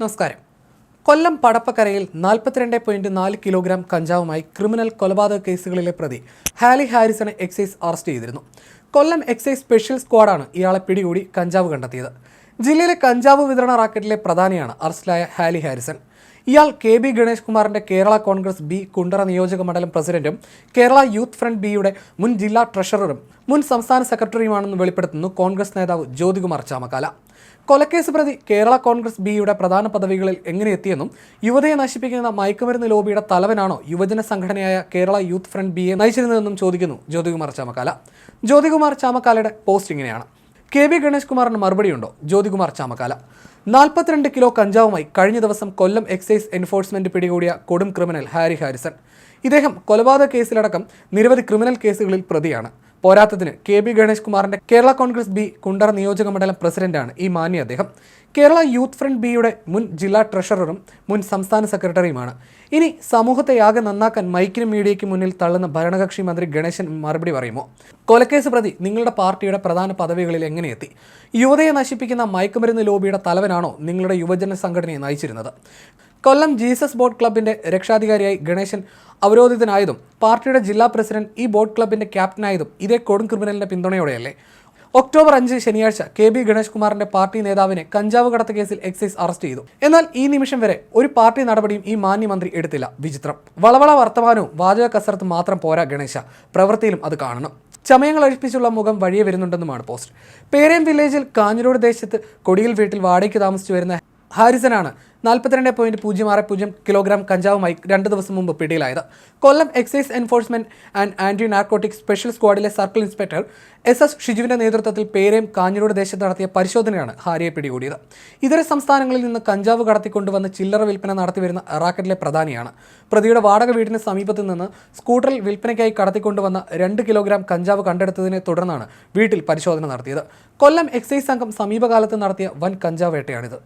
നമസ്കാരം. കൊല്ലം പടപ്പക്കരയിൽ നാൽപ്പത്തിരണ്ട് പോയിന്റ് നാല് കിലോഗ്രാം കഞ്ചാവുമായി ക്രിമിനൽ കൊലപാതക കേസുകളിലെ പ്രതി ഹാലി ഹാരിസണെ എക്സൈസ് അറസ്റ്റ് ചെയ്തിരുന്നു. കൊല്ലം എക്സൈസ് സ്പെഷ്യൽ സ്ക്വാഡാണ് ഇയാളെ പിടികൂടി കഞ്ചാവ് കണ്ടെത്തിയത്. ജില്ലയിലെ കഞ്ചാവ് വിതരണ റാക്കറ്റിലെ പ്രധാനിയാണ് അറസ്റ്റിലായ ഹാലി ഹാരിസൺ. ഇയാൾ കെ ബി ഗണേഷ് കുമാറിന്റെ കേരള കോൺഗ്രസ് ബി കുണ്ടറ നിയോജക മണ്ഡലം പ്രസിഡന്റും കേരള യൂത്ത് ഫ്രണ്ട് ബിയുടെ മുൻ ജില്ലാ ട്രഷററും മുൻ സംസ്ഥാന സെക്രട്ടറിയുമാണെന്ന് വെളിപ്പെടുത്തുന്നു കോൺഗ്രസ് നേതാവ് ജ്യോതികുമാർ ചാമക്കാല. കൊലക്കേസ് പ്രതി കേരള കോൺഗ്രസ് ബിയുടെ പ്രധാന പദവികളിൽ എങ്ങനെ എത്തിയെന്നും യുവതയെ നശിപ്പിക്കുന്ന മയക്കുമരുന്ന് ലോബിയുടെ തലവനാണോ യുവജന സംഘടനയായ കേരള യൂത്ത് ഫ്രണ്ട് ബിയെ നയിച്ചിരുന്നതെന്നും ചോദിക്കുന്നു ജ്യോതികുമാർ ചാമക്കാല. ജ്യോതികുമാർ ചാമക്കാലയുടെ പോസ്റ്റ് ഇങ്ങനെയാണ്. കെ വി ഗണേഷ് കുമാറിന് മറുപടിയുണ്ടോ? ജ്യോതികുമാർ ചാമക്കാല. നാൽപ്പത്തിരണ്ട് കിലോ കഞ്ചാവുമായി കഴിഞ്ഞ ദിവസം കൊല്ലം എക്സൈസ് എൻഫോഴ്സ്മെന്റ് പിടികൂടിയ കൊടും ക്രിമിനൽ ഹാരി ഹാരിസൺ. ഇദ്ദേഹം കൊലപാതക കേസിലടക്കം നിരവധി ക്രിമിനൽ കേസുകളിൽ പ്രതിയാണ്. പോരാത്തതിന് കെ ബി ഗണേഷ് കുമാറിന്റെ കേരള കോൺഗ്രസ് ബി കുണ്ടറ നിയോജക മണ്ഡലം പ്രസിഡന്റാണ് ഈ മാന്യ അദ്ദേഹം. കേരള യൂത്ത് ഫ്രണ്ട് ബിയുടെ മുൻ ജില്ലാ ട്രഷററും മുൻ സംസ്ഥാന സെക്രട്ടറിയുമാണ്. ഇനി സമൂഹത്തെ ആകെ നന്നാക്കാൻ മൈക്കിനും മീഡിയയ്ക്ക് മുന്നിൽ തള്ളുന്ന ഭരണകക്ഷി മന്ത്രി ഗണേശൻ മറുപടി പറയുമോ? കൊലക്കേസ് പ്രതി നിങ്ങളുടെ പാർട്ടിയുടെ പ്രധാന പദവികളിൽ എങ്ങനെയെത്തി യുവതയെ നശിപ്പിക്കുന്ന മയക്കുമരുന്ന് ലോബിയുടെ തലവനാണോ നിങ്ങളുടെ യുവജന സംഘടനയെ നയിച്ചിരുന്നത്? കൊല്ലം ജീസസ് ബോട്ട് ക്ലബിന്റെ രക്ഷാധികാരിയായി ഗണേശൻ അവരോധിതനായതും പാർട്ടിയുടെ ജില്ലാ പ്രസിഡന്റ് ഈ ബോട്ട് ക്ലബിന്റെ ക്യാപ്റ്റനായതും ഇതേ കൊടും ക്രിമിനലിന്റെ പിന്തുണയോടെയല്ലേ? ഒക്ടോബർ അഞ്ച് ശനിയാഴ്ച കെ ബി ഗണേഷ് കുമാറിന്റെ പാർട്ടി നേതാവിനെ കഞ്ചാവ് കടത്ത കേസിൽ എക്സൈസ് അറസ്റ്റ് ചെയ്തു. എന്നാൽ ഈ നിമിഷം വരെ ഒരു പാർട്ടി നടപടിയും ഈ മാന്യമന്ത്രി എടുത്തില്ല. വിചിത്രം. വളവള വർത്തമാനവും വാചക കസരത്ത് മാത്രം പോരാ ഗണേശ. പ്രവൃത്തിയിലും അത് കാണണം. ചമയങ്ങൾ അഴിപ്പിച്ചുള്ള മുഖം വഴിയെ വരുന്നുണ്ടെന്നുമാണ് പോസ്റ്റ്. പേരേം വില്ലേജിൽ കാഞ്ഞിരോട് ദേശത്ത് കൊടിയിൽ വീട്ടിൽ വാടകയ്ക്ക് താമസിച്ചു വരുന്ന ഹാരിസനാണ് നാൽപ്പത്തിരണ്ട് പോയിന്റ് പൂജ്യം ആറ് പൂജ്യം കിലോഗ്രാം കഞ്ചാവുമായി രണ്ട് ദിവസം മുമ്പ് പിടിയിലായത്. Kollam excise enforcement and anti narcotic special സ്ക്വാഡിലെ circle inspector S S ഷിജുവിന്റെ നേതൃത്വത്തിൽ പേരേം കാഞ്ഞിരോട് ദേശത്ത് നടത്തിയ പരിശോധനയാണ് ഹാരിയെ പിടികൂടിയത്. ഇതര സംസ്ഥാനങ്ങളിൽ നിന്ന് കഞ്ചാവ് കടത്തിക്കൊണ്ടുവന്ന് ചില്ലറ വിൽപ്പന നടത്തിവരുന്ന റാക്കറ്റിലെ പ്രധാനിയാണ്. പ്രതിയുടെ വാടക വീടിന് സമീപത്ത് നിന്ന് സ്കൂട്ടറിൽ വിൽപ്പനയ്ക്കായി കടത്തിക്കൊണ്ടുവന്ന രണ്ട് കിലോഗ്രാം കഞ്ചാവ് കണ്ടെടുത്തതിനെ തുടർന്നാണ് വീട്ടിൽ പരിശോധന നടത്തിയത്. കൊല്ലം എക്സൈസ് സംഘം സമീപകാലത്ത് നടത്തിയ വൻ കഞ്ചാവ് വേട്ടയാണിത്